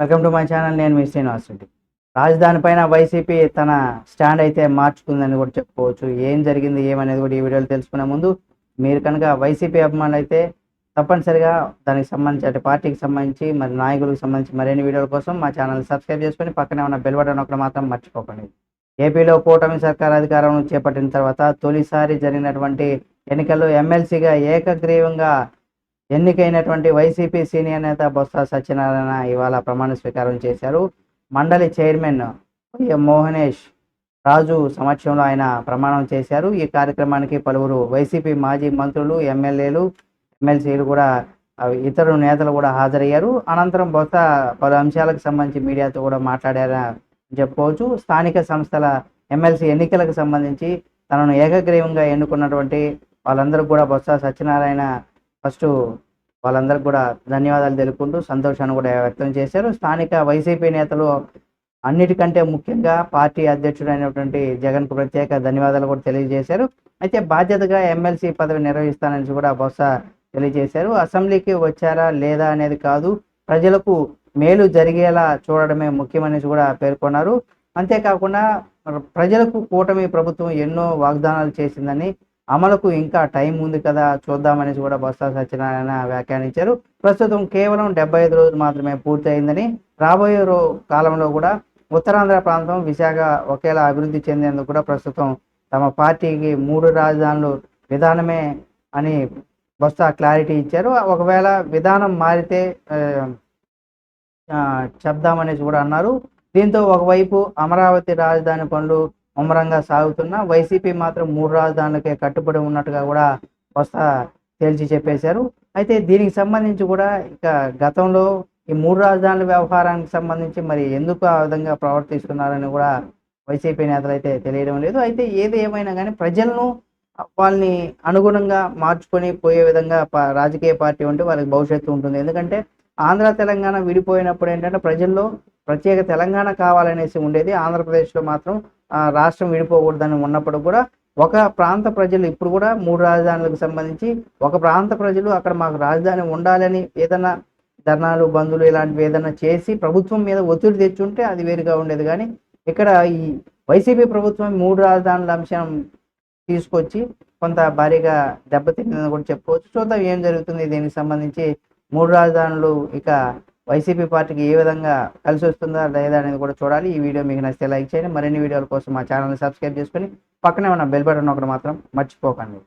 Welcome to my channel నేను మీ శ్రీనివాస్ రెడ్డి. రాజధాని పైన వైసీపీ తన స్టాండ్ అయితే మార్చుకుందని కూడా చెప్పుకోవచ్చు. ఏం జరిగింది ఏమనేది కూడా ఈ వీడియోలో తెలుసుకునే ముందు మీరు కనుక వైసీపీ అభిమానులు అయితే తప్పనిసరిగా దానికి సంబంధించి అంటే పార్టీకి సంబంధించి మరి నాయకులకు సంబంధించి మరిన్ని వీడియోల కోసం మా ఛానల్ సబ్స్క్రైబ్ చేసుకొని పక్కనే ఉన్న బెల్ బటన్ ఒకటి మాత్రం మర్చిపోకండి. ఏపీలో కూటమి సర్కార్ అధికారం చేపట్టిన తర్వాత తొలిసారి జరిగినటువంటి ఎన్నికల్లో ఎమ్మెల్సీగా ఏకగ్రీవంగా ఎన్నికైనటువంటి వైసీపీ సీనియర్ నేత బొత్స సత్యనారాయణ ఇవాళ ప్రమాణ స్వీకారం చేశారు. మండలి చైర్మన్ మోహనేష్ రాజు సమక్షంలో ఆయన ప్రమాణం చేశారు. ఈ కార్యక్రమానికి పలువురు వైసీపీ మాజీ మంత్రులు ఎమ్మెల్యేలు ఎమ్మెల్సీలు కూడా ఇతరు నేతలు కూడా హాజరయ్యారు. అనంతరం బొత్స పలు అంశాలకు సంబంధించి మీడియాతో కూడా మాట్లాడారని చెప్పుకోవచ్చు. స్థానిక సంస్థల ఎమ్మెల్సీ ఎన్నికలకు సంబంధించి తనను ఏకగ్రీవంగా ఎన్నుకున్నటువంటి వాళ్ళందరూ కూడా బొత్స సత్యనారాయణ ఫస్ట్ వాళ్ళందరికీ కూడా ధన్యవాదాలు తెలుపుకుంటూ సంతోషాన్ని కూడా వ్యక్తం చేశారు. స్థానిక వైసీపీ నేతలు అన్నిటికంటే ముఖ్యంగా పార్టీ అధ్యక్షుడైనటువంటి జగన్కు ప్రత్యేక ధన్యవాదాలు కూడా తెలియజేశారు. అయితే బాధ్యతగా ఎమ్మెల్సీ పదవి నిర్వహిస్తానని కూడా బహుశా తెలియజేశారు. అసెంబ్లీకి వచ్చారా లేదా అనేది కాదు ప్రజలకు మేలు జరిగేలా చూడడమే ముఖ్యమనేసి కూడా పేర్కొన్నారు. అంతేకాకుండా ప్రజలకు కూటమి ప్రభుత్వం ఎన్నో వాగ్దానాలు చేసిందని అమలుకు ఇంకా టైం ఉంది కదా చూద్దామనేసి కూడా బొత్స సత్యనారాయణ వ్యాఖ్యానించారు. ప్రస్తుతం కేవలం డెబ్బై ఐదు రోజులు మాత్రమే పూర్తయిందని రాబోయే రో కాలంలో కూడా ఉత్తరాంధ్ర ప్రాంతం విశాఖ ఒకేలా అభివృద్ధి చెందేందుకు కూడా ప్రస్తుతం తమ పార్టీకి మూడు రాజధానులు విధానమే అని బొత్స క్లారిటీ ఇచ్చారు. ఒకవేళ విధానం మారితే చెప్దామనేసి కూడా అన్నారు. దీంతో ఒకవైపు అమరావతి రాజధాని పనులు ముమ్మరంగా సాగుతున్న వైసీపీ మాత్రం మూడు రాజధానులకే కట్టుబడి ఉన్నట్టుగా కూడా వస్తా తేల్చి చెప్పేశారు. అయితే దీనికి సంబంధించి కూడా ఇక గతంలో ఈ మూడు రాజధానుల వ్యవహారానికి సంబంధించి మరి ఎందుకు ఆ విధంగా ప్రవర్తిస్తున్నారని కూడా వైసీపీ నేతలు అయితే తెలియడం లేదు. అయితే ఏది ఏమైనా కానీ ప్రజలను వాళ్ళని అనుగుణంగా మార్చుకొని పోయే విధంగా రాజకీయ పార్టీ ఉంటే వాళ్ళకి భవిష్యత్తు ఉంటుంది. ఎందుకంటే ఆంధ్ర తెలంగాణ విడిపోయినప్పుడు ఏంటంటే ప్రజల్లో ప్రత్యేక తెలంగాణ కావాలనేసి ఉండేది. ఆంధ్రప్రదేశ్లో మాత్రం రాష్ట్రం విడిపోకూడదని ఉన్నప్పుడు కూడా ఒక ప్రాంత ప్రజలు ఇప్పుడు కూడా మూడు రాజధానులకు సంబంధించి ఒక ప్రాంత ప్రజలు అక్కడ మాకు రాజధాని ఉండాలని ఏదైనా ధర్నాలు బంధులు ఇలాంటివి ఏదైనా చేసి ప్రభుత్వం మీద ఒత్తిడి తెచ్చుంటే అది వేరుగా ఉండేది. కానీ ఇక్కడ ఈ వైసీపీ ప్రభుత్వం మూడు రాజధానుల అంశం తీసుకొచ్చి కొంత భారీగా దెబ్బతిందని కూడా చెప్పుకోవచ్చు. చూద్దాం ఏం జరుగుతుంది దీనికి సంబంధించి మూడు రాజధానులు ఇక వైసీపీ పార్టీకి ఏ విధంగా కలిసి వస్తుందా లేదా అనేది కూడా చూడాలి. ఈ వీడియో మీకు నచ్చితే లైక్ చేయండి. మరిన్ని వీడియోల కోసం మా ఛానల్ని సబ్స్క్రైబ్ చేసుకొని పక్కనే ఉన్న బెల్ బటన్ ఒకటి మాత్రం మర్చిపోకండి.